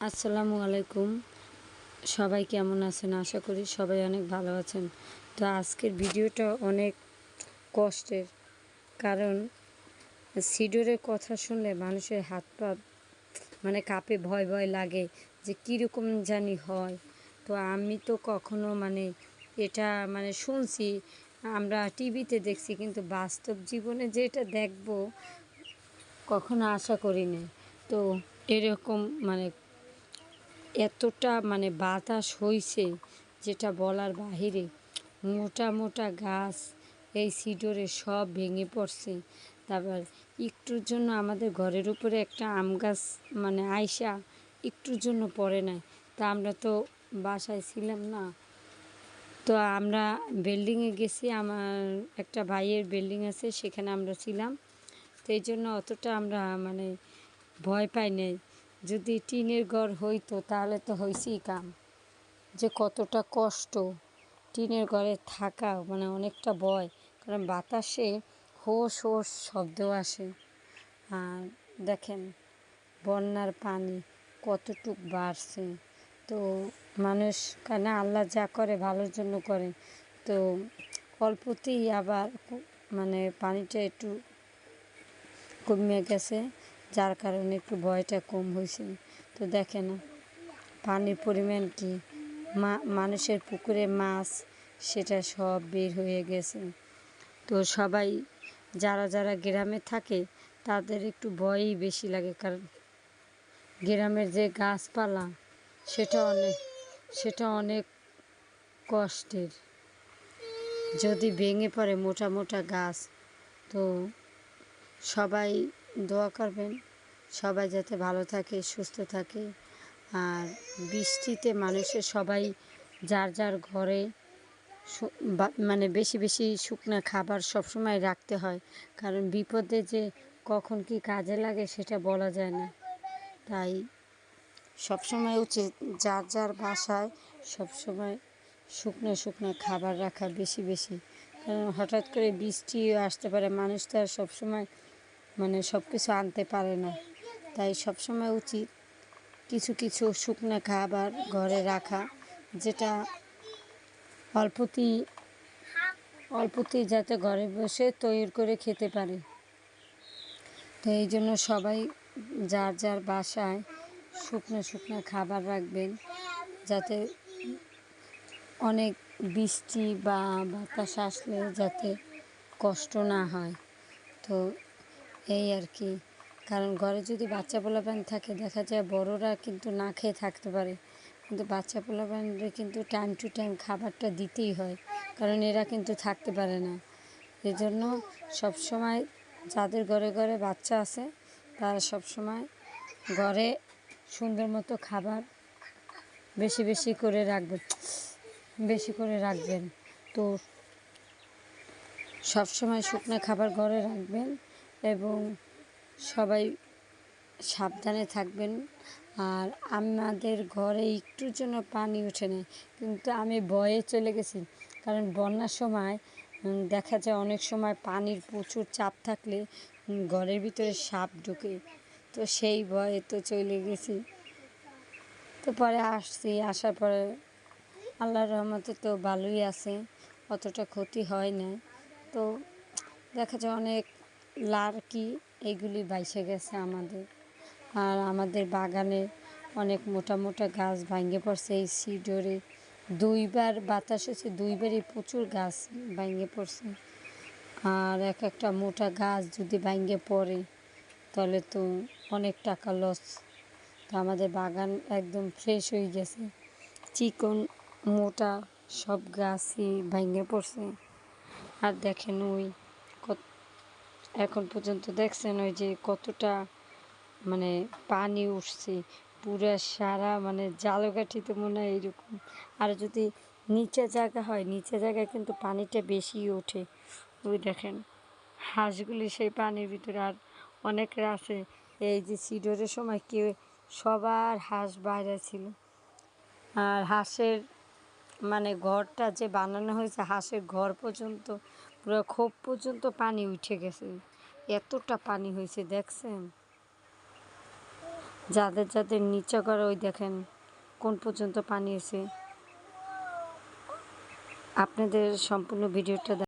আসসালামু আলাইকুম। সবাই কেমন আছেন? আশা করি সবাই অনেক ভালো আছেন। তো আজকের ভিডিওটা অনেক কষ্টের। কারণ সিডোরের কথা শুনলে মানুষের হাত পা মানে কাপে, ভয় ভয় লাগে যে কীরকম জানি হয়। তো আমি তো কখনো মানে এটা মানে শুনছি, আমরা টিভিতে দেখছি, কিন্তু বাস্তব জীবনে যেটা দেখব কখনো আশা করিনি। তো এরকম মানে এতটা মানে বাতাস হইছে যেটা বলার বাহিরে। মোটা মোটা গাছ, এই সিডোরে সব ভেঙে পড়ছে। তারপর একটুর জন্য আমাদের ঘরের উপরে একটা আম গাছ মানে আইসা একটুর জন্য পড়ে নাই। তা আমরা তো বাসায় ছিলাম না। তো আমরা বিল্ডিংয়ে গেছি, আমার একটা ভাইয়ের বিল্ডিং আছে, সেখানে আমরা ছিলাম। তো এই জন্য অতটা আমরা মানে ভয় পাই নাই। যদি টিনের ঘর হইতো, তাহলে তো হয়েছেই কাম। যে কতটা কষ্ট টিনের ঘরে থাকা মানে অনেকটা ভয়, কারণ বাতাসে হোস হোস শব্দ আসে। আর দেখেন, বন্যার পানি কতটুক বাড়ছে। তো মানুষ, কেন আল্লাহ যা করে, ভালোর জন্য করে। তো অল্পতেই আবার মানে পানিটা একটু কমে গেছে। যার কারণে একটু ভয়টা কম হয়েছে। তো দেখে না পানির পরিমাণ কি? মা, মানুষের পুকুরে মাছ, সেটা সব বের হয়ে গেছে। তো সবাই, যারা যারা গ্রামে থাকে, তাদের একটু ভয়ই বেশি লাগে। কারণ গ্রামের যে গাছপালা, সেটা অনেক সেটা অনেক কষ্টের। যদি ভেঙে পড়ে মোটা মোটা গাছ, তো সবাই দোয়া করবেন। সবাই যাতে ভালো থাকে, সুস্থ থাকে। আর বৃষ্টিতে মানুষের সবাই যার যার ঘরে মানে বেশি বেশি শুকনা খাবার সবসময় রাখতে হয়। কারণ বিপদে যে কখন কি কাজে লাগে সেটা বলা যায় না। তাই সবসময় উচিত যার যার বাসায় সবসময় শুকনো শুকনো খাবার রাখা বেশি বেশি। কারণ হঠাৎ করে বৃষ্টিও আসতে পারে, মানুষ তো আর সবসময় মানে সব কিছু আনতে পারে না। তাই সবসময় উচিত কিছু কিছু শুকনো খাবার ঘরে রাখা, যেটা অল্পতেই অল্পতেই যাতে ঘরে বসে তৈরি করে খেতে পারে। তো এই জন্য সবাই যার যার বাসায় শুকনো শুকনো খাবার রাখবেন, যাতে অনেক বৃষ্টি বা বাতাস আসলে যাতে কষ্ট না হয়। তো এই আর কি। কারণ ঘরে যদি বাচ্চা পোলাপান থাকে, দেখা যায় বড়রা কিন্তু না খেয়ে থাকতে পারে। কিন্তু বাচ্চা পোলাপানরে কিন্তু টাইম টু টাইম খাবারটা দিতেই হয়। কারণ এরা কিন্তু থাকতে পারে না। এজন্য সবসময় যাদের ঘরে ঘরে বাচ্চা আছে, তারা সবসময় ঘরে সুন্দর মতো খাবার বেশি বেশি করে রাখবেন বেশি করে রাখবেন। তো সবসময় শুকনো খাবার ঘরে রাখবেন। এবং সবাই সাবধানে থাকবেন। আর আমাদের ঘরে একটুর জন্য পানি ওঠে না কিন্তু আমি ভয়ে চলে গেছি। কারণ বন্যার সময় দেখা যায় অনেক সময় পানির প্রচুর চাপ থাকলে ঘরের ভিতরে সাপ ঢুকে। তো সেই ভয়ে তো চলে গেছি। তো পরে আসছি, আসার পরে আল্লাহর রহমতে তো ভালোই আছে, অতটা ক্ষতি হয় না তো দেখা যায় অনেক লার্কি এগুলি বাইসে গেছে আমাদের। আর আমাদের বাগানে অনেক মোটা মোটা গাছ ভাঙে পড়ছে। এই সিডোরে দুইবার বাতাস হচ্ছে, দুইবারই প্রচুর গাছ ভাঙে পড়ছে। আর এক একটা মোটা গাছ যদি ভাঙে পড়ে, তাহলে তো অনেক টাকা লস তো আমাদের বাগান একদম ফ্রেশ হয়ে গেছে। চিকন, মোটা সব গাছই ভাঙে পড়ছে। আর দেখেন ওই এখন পর্যন্ত দেখছেন ওই যে কতটা মানে পানি উঠছে, পুরো সারা মানে জালগাঠিতে মনে হয় এইরকম আর যদি নিচে জায়গা হয়, নিচে জায়গায় কিন্তু পানিটা বেশি ওঠে। ওই দেখেন, হাঁসগুলি সেই পানির ভিতরে। আর অনেকের আছে, এই যে সিডোরের সময় কেউ, সবার হাঁস বাইরে ছিল। আর হাঁসের মানে ঘরটা যে বানানো হয়েছে, হাঁসের ঘর পর্যন্ত পুরো খোপ পর্যন্ত পানি উঠে গেছে। এতটা পানি হয়েছে, দেখছেন? যাদের যাদের নিচা করে ওই দেখেন কোন পর্যন্ত পানি এসে। আপনাদের সম্পূর্ণ ভিডিওটা